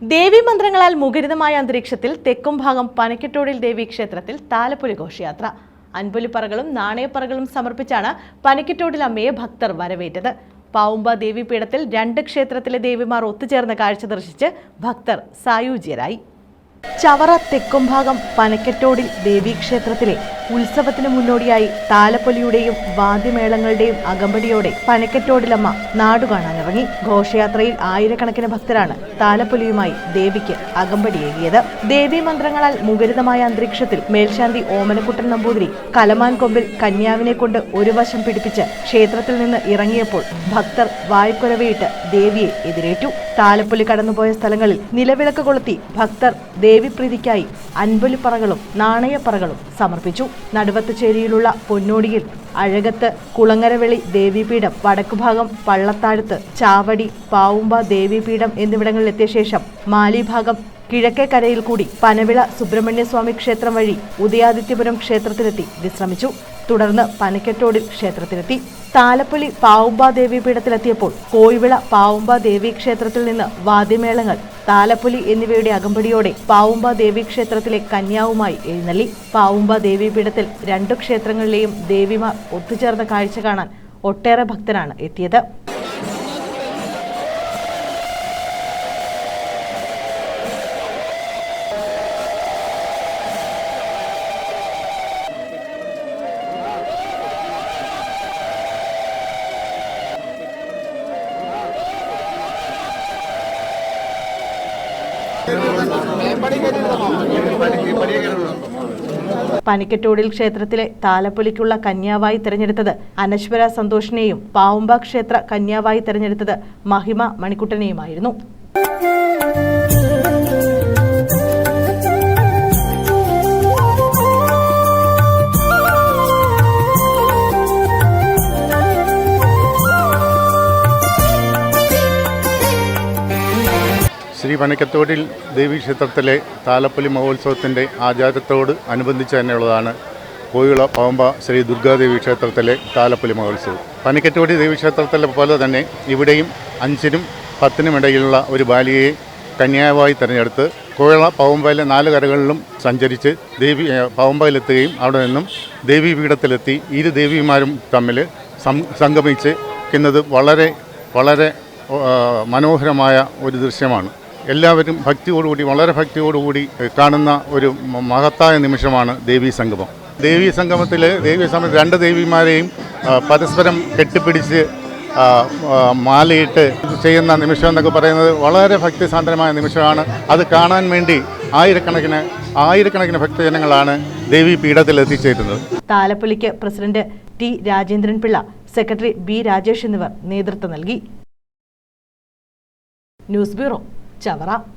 ദേവീമന്ത്രങ്ങളാൽ മുഖരിതമായ അന്തരീക്ഷത്തിൽ തെക്കും ഭാഗം പനക്കെട്ടോടിൽ ദേവി ക്ഷേത്രത്തിൽ താലപ്പൊലി ഘോഷയാത്ര. അൻപൊലിപ്പറകളും നാണയപ്പറകളും സമർപ്പിച്ചാണ് പനക്കെട്ടോടിൽ അമ്മയെ ഭക്തർ വരവേറ്റത്. പാവുമ്പ ദേവീപീഠത്തിൽ രണ്ട് ക്ഷേത്രത്തിലെ ദേവിമാർ ഒത്തുചേർന്ന കാഴ്ച ദർശിച്ച് ഭക്തർ സായൂജ്യരായി. ചവറ തെക്കുംഭാഗം പനക്കറ്റോടിൽ ദേവീക്ഷേത്രത്തിലെ ഉത്സവത്തിന് മുന്നോടിയായി താലപ്പൊലിയുടെയും വാദ്യമേളങ്ങളുടെയും അകമ്പടിയോടെ പനക്കറ്റോടിലമ്മ നാടുകാണാനിറങ്ങി. ഘോഷയാത്രയിൽ ആയിരക്കണക്കിന് ഭക്തരാണ് താലപ്പൊലിയുമായി ദേവിക്ക് അകമ്പടിയേകിയത്. ദേവീ മന്ത്രങ്ങളാൽ മുഖരിതമായ അന്തരീക്ഷത്തിൽ മേൽശാന്തി ഓമനക്കുട്ടൻ നമ്പൂതിരി കലമാൻ കൊമ്പിൽ കന്യാവിനെ കൊണ്ട് ഒരു വശം പിടിപ്പിച്ച് ക്ഷേത്രത്തിൽ നിന്ന് ഇറങ്ങിയപ്പോൾ ഭക്തർ വായ്ക്കുരവയിട്ട് ദേവിയെ എതിരേറ്റു. താലപ്പൊലി കടന്നുപോയ സ്ഥലങ്ങളിൽ നിലവിളക്ക് കൊളുത്തി ഭക്തർ ദേവിപ്രീതിക്കായി അൻപൊലിപ്പറകളും നാണയപ്പറകളും സമർപ്പിച്ചു. നടുവത്തുചേരിയിലുള്ള പൊന്നോടിയിൽ അഴകത്ത് കുളങ്ങരവെളി ദേവീപീഠം വടക്കുഭാഗം പള്ളത്താഴത്ത് ചാവടി പാവുമ്പ ദേവീപീഠം എന്നിവിടങ്ങളിൽ എത്തിയ ശേഷം മാലിഭാഗം കിഴക്കേ കരയിൽ കൂടി പനവിള സുബ്രഹ്മണ്യസ്വാമി ക്ഷേത്രം വഴി ഉദയാദിത്യപുരം ക്ഷേത്രത്തിലെത്തി വിശ്രമിച്ചു. തുടർന്ന് പനക്കെട്ടോടിൽ ക്ഷേത്രത്തിലെത്തി. താലപ്പൊലി പാവുമ്പ ദേവീപീഠത്തിലെത്തിയപ്പോൾ കോയിവിള പാവുമ്പ ദേവീ ക്ഷേത്രത്തിൽ നിന്ന് വാദ്യമേളങ്ങൾ താലപ്പൊലി എന്നിവയുടെ അകമ്പടിയോടെ പാവുമ്പ ദേവി ക്ഷേത്രത്തിലെ കന്യാവുമായി എഴുന്നള്ളി. പാവുമ്പ ദേവീപീഠത്തിൽ രണ്ടു ക്ഷേത്രങ്ങളിലെയും ദേവിമാർ ഒത്തുചേർന്ന കാഴ്ച കാണാൻ ഒട്ടേറെ ഭക്തരാണ് എത്തിയത്. പനിക്കത്തോടിൽ ക്ഷേത്രത്തിലെ താലപ്പൊലിക്കുള്ള കന്യാവായി തിരഞ്ഞെടുത്തത് അനശ്വര സന്തോഷിനെയും പാവുമ്പ ക്ഷേത്ര കന്യാവായി തിരഞ്ഞെടുത്തത് മഹിമ മണിക്കുട്ടനെയുമായിരുന്നു. ശ്രീ പനക്കത്തോടിൽ ദേവീക്ഷേത്രത്തിലെ താലപ്പൊലി മഹോത്സവത്തിന്റെ ആചാരത്തോട് അനുബന്ധിച്ച് തന്നെയുള്ളതാണ് കോയിള പാമ്പ ശ്രീ ദുർഗാദേവി ക്ഷേത്രത്തിലെ താലപ്പൊലി മഹോത്സവം. പനക്കത്തോടി ദേവീക്ഷേത്രത്തിലെ പോലെ തന്നെ ഇവിടെയും അഞ്ചിനും പത്തിനും ഇടയിലുള്ള ഒരു ബാലികയെ കന്യാവായി തിരഞ്ഞെടുത്ത് കോയിള പാവമ്പയിലെ നാല് കരകളിലും സഞ്ചരിച്ച് ദേവി പാവമ്പയിലെത്തുകയും അവിടെ നിന്നും ദേവി പീഠത്തിലെത്തി ഇരു ദേവിമാരും തമ്മിൽ സം സംഗമിച്ച് ക്കുന്നത് വളരെ വളരെ മനോഹരമായ ഒരു ദൃശ്യമാണ്. എല്ലാവരും ഭക്തിയോടുകൂടി വളരെ ഭക്തിയോടുകൂടി കാണുന്ന ഒരു മഹത്തായ നിമിഷമാണ് ദേവീ സംഗമം. ദേവീ സംഗമത്തിൽ ദേവീ സംഗമം രണ്ട് ദേവിമാരെയും പരസ്പരം കെട്ടിപ്പിടിച്ച് മാലയിട്ട് ചെയ്യുന്ന നിമിഷം എന്നൊക്കെ പറയുന്നത് വളരെ ഭക്തിസാന്ദ്രമായ നിമിഷമാണ്. അത് കാണാൻ വേണ്ടി ആയിരക്കണക്കിന് ആയിരക്കണക്കിന് ഭക്തജനങ്ങളാണ് ദേവി പീഠത്തിൽ എത്തിച്ചേരുന്നത്. താലപ്പൊലിക്ക് president T Rajendran Pillai secretary B Rajesh എന്നിവർ നേതൃത്വം നൽകി. News bureau. ചവറ.